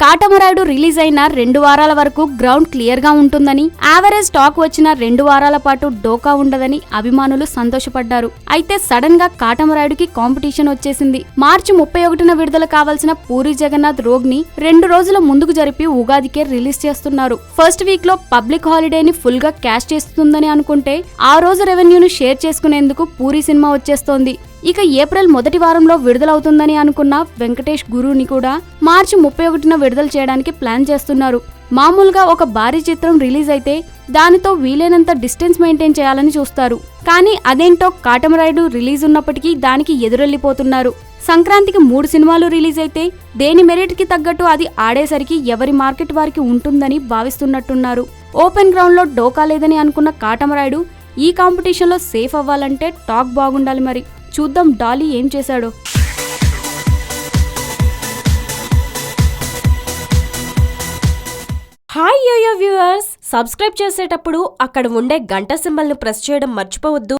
Katamarayudu release అయిన రెండు వారాల వరకు గ్రౌండ్ క్లియర్గా ఉంటుందని యావరేజ్ టాక్ వచ్చిన రెండు వారాల పాటు డోకా ఉండదని అభిమానులు సంతోషపడ్డారు. అయితే సడన్గా కాటమరాయుడికి కాంపిటీషన్ వచ్చేసింది. మార్చి ముప్పై ఒకటిన విడుదల కావాల్సిన పూరి జగన్నాథ్ రోగ్ని రెండు రోజుల ముందుకు జరిపి ఉగాదికే రిలీజ్ చేస్తున్నారు. ఫస్ట్ వీక్లో పబ్లిక్ హాలిడేని ఫుల్గా క్యాష్ చేస్తుందని అనుకుంటే ఆ రోజు రెవెన్యూను షేర్ చేసుకునేందుకు పూరి సినిమా వచ్చేస్తోంది. ఇక ఏప్రిల్ మొదటి వారంలో విడుదలవుతుందని అనుకున్న వెంకటేష్ గురుని కూడా మార్చి ముప్పై ఒకటిన విడుదల చేయడానికి ప్లాన్ చేస్తున్నారు. మామూలుగా ఒక భారీ చిత్రం రిలీజ్ అయితే దానితో వీలైనంత డిస్టెన్స్ మెయింటైన్ చేయాలని చూస్తారు. కానీ అదేంటో కాటమరాయుడు రిలీజ్ ఉన్నప్పటికీ దానికి ఎదురెళ్ళిపోతున్నారు సంక్రాంతికి మూడు సినిమాలు రిలీజ్ అయితే దేని మెరిట్కి తగ్గట్టు అది ఆడేసరికి ఎవరి మార్కెట్ వారికి ఉంటుందని భావిస్తున్నట్టున్నారు. ఓపెన్ గ్రౌండ్లో డోకా లేదని అనుకున్న కాటమరాయుడు ఈ కాంపిటీషన్లో సేఫ్ అవ్వాలంటే టాక్ బాగుండాలి మరి. చూద్దాం డాలీ ఏం చేశాడో. Hi yo-yo viewers. సబ్స్క్రైబ్ చేసేటప్పుడు అక్కడ ఉండే గంట సింబల్ను ప్రెస్ చేయడం మర్చిపోవద్దు.